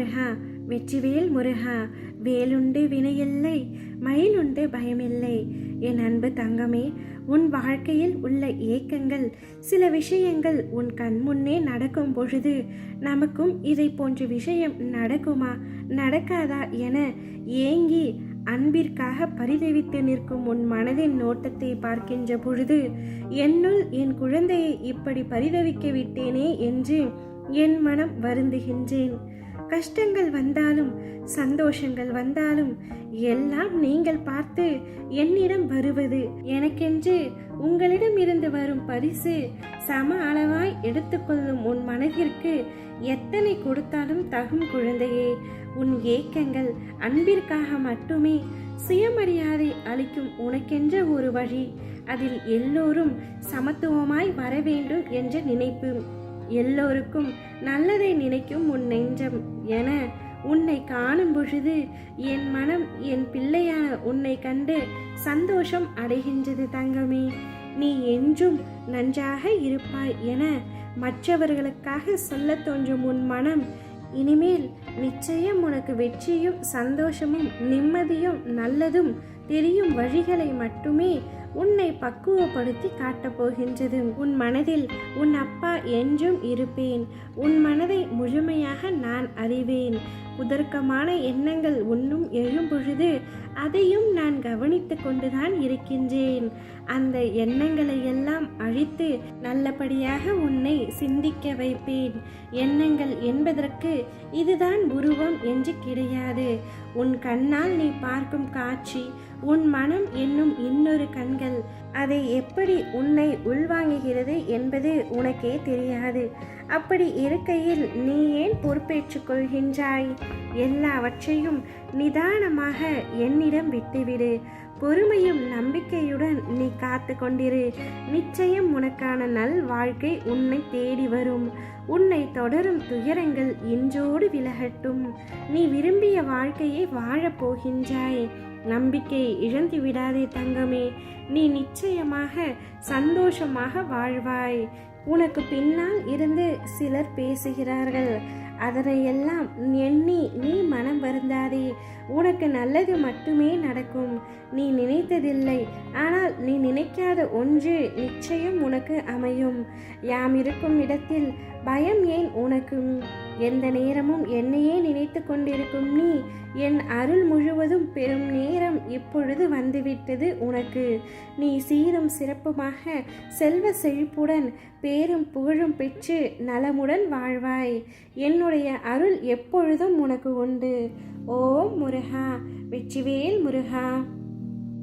முருகா வெற்றிவேல் முருகா வேலுண்டு வினையில்லை மயிலுண்டு பயமில்லை. என் அன்பு தங்கமே உன் வாழ்க்கையில் உள்ள ஏக்கங்கள் சில விஷயங்கள் உன் கண் முன்னே நடக்கும் பொழுது நமக்கும் இதை போன்ற விஷயம் நடக்குமா நடக்காதா என ஏங்கி அன்பிற்காக பரிதவித்து நிற்கும் உன் மனதின் நோட்டத்தை பார்க்கின்ற பொழுது என்னுள் என் குழந்தையை இப்படி பரிதவிக்க விட்டேனே என்று என் மனம் வருந்துகின்றேன். கஷ்டங்கள் வந்தாலும் சந்தோஷங்கள் வந்தாலும் எல்லாம் நீங்கள் பார்த்து என்னிடம் வருவது எனக்கென்று உங்களிடம் இருந்து வரும் பரிசு சம அளவாய் எடுத்துக்கொள்ளும் உன் மனதிற்கு எத்தனை கொடுத்தாலும் தகும் குழந்தையே. உன் ஏக்கங்கள் அன்பிற்காக மட்டுமே சுயமரியாதை அளிக்கும் உனக்கென்ற ஒரு வழி. அதில் எல்லோரும் சமத்துவமாய் வர வேண்டும் என்ற நினைப்பு. எல்லோருக்கும் நல்லதை நினைக்கும் உன் நெஞ்சம் என உன்னை காணும் பொழுது என் மனம் என் பிள்ளையான உன்னை கண்டு சந்தோஷம் அடைகின்றது தங்கமே. நீ என்றும் நன்றாக இருப்பாய் என மற்றவர்களுக்காக சொல்ல தோன்றும் உன் மனம். இனிமேல் நிச்சயம் உனக்கு வெற்றியும் சந்தோஷமும் நிம்மதியும் நல்லதும் தெரியும் வழிகளை மட்டுமே உன்னை பக்குவப்படுத்தி காட்டப் போகின்றது உன் மனதில் உன் அப்பா என்றும் இருப்பேன். உன் மனதை முழுமையாக நான் அறிவேன். உதர்க்கமான எண்ணங்கள் உன்னும் எழும்பொழுது அதையும் நான் கவனித்து கொண்டுதான் இருக்கின்றேன். அந்த எண்ணங்களை எல்லாம் அழித்து நல்லபடியாக உன்னை சிந்திக்க வைப்பேன். எண்ணங்கள் என்பதற்கு இதுதான் உருவம் என்று கிடையாது. உன் கண்ணால் நீ பார்க்கும் காட்சி உன் மனம் என்னும் இன்னொரு கண்கள் அதை எப்படி உன்னை உள்வாங்குகிறது என்பது உனக்கே தெரியாது. அப்படி இருக்கையில் நீ ஏன் பொறுப்பேற்றுக் கொள்கின்றாய்? எல்லாவற்றையும் நிதானமாக என் என்னிடம் விட்டுவிடு. பொறுமையும் நம்பிக்கையுடன் நீ காத்து கொண்டிரு. நிச்சயம் உனக்கான நல் வாழ்க்கை உன்னை தேடி வரும். உன்னை தொடரும் துயரங்கள் இன்றோடு விலகட்டும். நீ விரும்பிய வாழ்க்கையை வாழப் போகின்றாய். நம்பிக்கை இழந்து விடாதே தங்கமே. நீ நிச்சயமாக சந்தோஷமாக வாழ்வாய். உனக்கு பின்னால் இருந்து சிலர் பேசுகிறார்கள். அதனையெல்லாம் எண்ணி நீ மனம் வருந்தாதே. உனக்கு நல்லது மட்டுமே நடக்கும். நீ நினைத்ததில்லை. ஆனால் நீ நினைக்காத ஒன்று நிச்சயம் உனக்கு அமையும். யாம் இருக்கும் இடத்தில் பயம் ஏன் உனக்கும்? எந்த நேரமும் என்னையே நினைத்து கொண்டிருக்கும் நீ. என் அருள் முழுவதும் பெரும் நேரம் இப்பொழுது வந்துவிட்டது உனக்கு. நீ சீரும் சிறப்புமாக செல்வ செழிப்புடன் பேரும் புகழும் பெற்று நலமுடன் வாழ்வாய். என்னுடைய அருள் எப்பொழுதும் உனக்கு உண்டு. ஓம் முருகா வெற்றிவேல் முருகா.